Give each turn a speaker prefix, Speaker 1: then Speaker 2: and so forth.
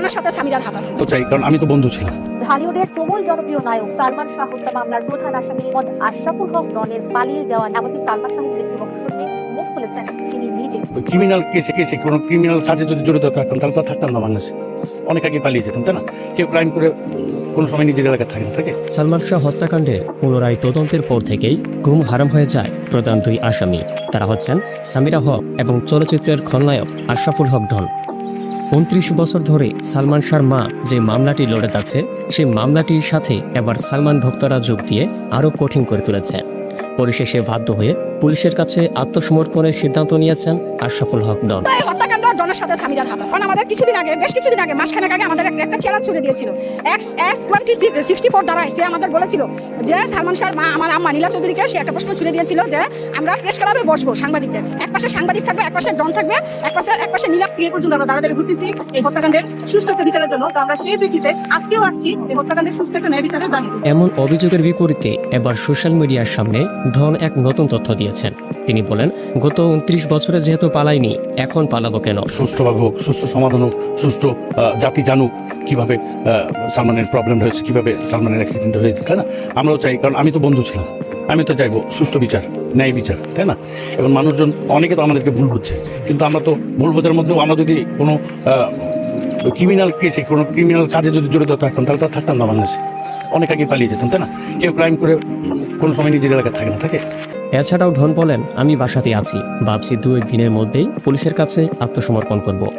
Speaker 1: ডনের সাথে সামিরার হাত আছে।
Speaker 2: তো চাই কারণ আমি তো বন্ধু ছিলাম।
Speaker 3: ঢালিউডের প্রবল জনপ্রিয় নায়ক সালমান শাহ হত্যা মামলার প্রধান আসামি মোহাম্মদ আশরাফুল হক ডনের পালিয়ে যাওয়া এমনকি সালমান শাহের মৃত্যু মুখ খুলেছেন তিনি নিজে।
Speaker 2: ক্রিমিনাল কেসে কেসে কোনো ক্রিমিনাল কাজে যদি জড়িত থাকতাম তাহলে তো থাকতাম না বাংলাদেশে। অনেক আগে পালিয়ে যেতাম তাই না? কেউ ক্রাইম করে কোনো সময় নিজের এলাকায় থাকে না থাকে?
Speaker 4: সালমান শাহ হত্যাকাণ্ডের পুনরায় তদন্তের পর থেকেই ঘুম হারাম হয়ে যায় প্রধান দুই আসামি। তারা হচ্ছেন সামিরা হক এবং চলচ্চিত্রের খলনায়ক আশরাফুল হক ধন। উনত্রিশ বছর ধরে সালমান শাহর মা যে মামলাটি লড়ে যাচ্ছে, সেই মামলাটির সাথে এবার সালমান ভক্তরা যোগ দিয়ে আরও কঠিন করে তুলেছে। পরিশেষে বাধ্য হয়ে পুলিশের কাছে আত্মসমর্পণের সিদ্ধান্ত নিয়েছেন আশরাফুল হক ডন
Speaker 1: হত্যাকাণ্ড ডনের সাথে সামিরার হাত আছে। কারণ আমাদের কিছুদিন আগে বেশ কিছুদিন আগে মাসখানেক আগে আমাদের একটা- একটা চেরা ছুড়ে দিয়েছিল X X twenty sixty four দ্বারা সে আমাদের বলেছিল যে সালমান শাহর মা আমার আম্মা নীলা চৌধুরীকে সে একটা প্রশ্ন ছুড়ে দিয়েছিল যে আমরা প্রেস ক্লাবে বসবো সাংবাদিকদের। এক পাশে সাংবাদিক থাকবে এক পাশে ডন থাকবে এক পাশে এক পাশে নীলা।
Speaker 5: এ পর্যন্ত আমরা দাঁড়াতে ঘুরতেছি এই হত্যাকাণ্ডের সুষ্ঠু একটা বিচারের জন্য। তো আমরা সেই প্রেক্ষিতে আজকেও আসছি এই হত্যাকাণ্ডের সুষ্ঠু একটা ন্যায় বিচারের দাবি
Speaker 4: এমন অভিযোগের বিপরীতে এবার সোশ্যাল মিডিয়ার সামনে ধন এক নতুন তথ্য দিয়েছেন। তিনি বলেন গত উনত্রিশ বছরে যেহেতু পালাইনি এখন পালাবো কেন?
Speaker 2: সুষ্ঠুভাবে হোক, সুষ্ঠু সমাধান হোক, সুষ্ঠু জাতি জানুক, কীভাবে সালমানের প্রবলেম হয়েছে, কীভাবে সালমানের অ্যাক্সিডেন্ট হয়েছে, তাই না? আমরাও চাই, কারণ আমি তো বন্ধু ছিলাম। আমি তো চাইব সুষ্ঠু বিচার, ন্যায় বিচার, তাই না? এবং মানুষজন, অনেকে তো আমাদেরকে ভুল বুঝছে, কিন্তু আমরা তো ভুল বোঝার মধ্যেও আমরা যদি কোনো ক্রিমিনাল কেসে কোনো ক্রিমিনাল কাজে যদি জড়িত থাকতাম, তাহলে তো থাকতাম না বাংলাদেশে। অনেক আগে পালিয়ে যেতাম, তাই না? কেউ ক্রাইম করে কোনো সময় নিজের এলাকায় থাকে না, থাকে?
Speaker 4: এছাড়াও ঢন বলেন আমি বাসাতে আছি। ভাবছি দু এক দিনের মধ্যেই পুলিশের কাছে আত্মসমর্পণ করব।